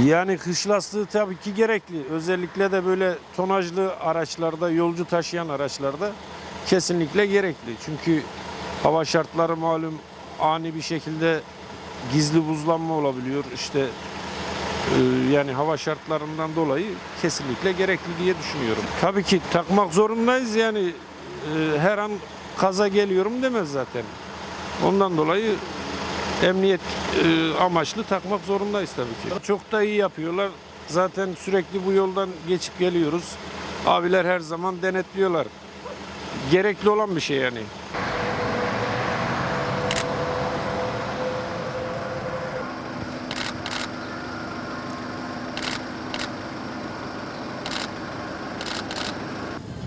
Yani kış lastiği tabii ki gerekli. Özellikle de böyle tonajlı araçlarda, yolcu taşıyan araçlarda kesinlikle gerekli. Çünkü hava şartları malum ani bir şekilde gizli buzlanma olabiliyor. İşte e, yani hava şartlarından dolayı kesinlikle gerekli diye düşünüyorum. Tabii ki takmak zorundayız yani e, her an kaza geliyorum demez zaten. Ondan dolayı emniyet e, amaçlı takmak zorundayız tabii ki. Çok da iyi yapıyorlar. Zaten sürekli bu yoldan geçip geliyoruz. Abiler her zaman denetliyorlar. Gerekli olan bir şey yani.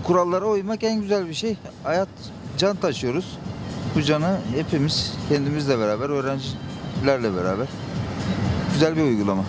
Kurallara uymak en güzel bir şey. Hayat can taşıyoruz. Bu canı hepimiz kendimizle beraber, öğrencilerle beraber. Güzel bir uygulama.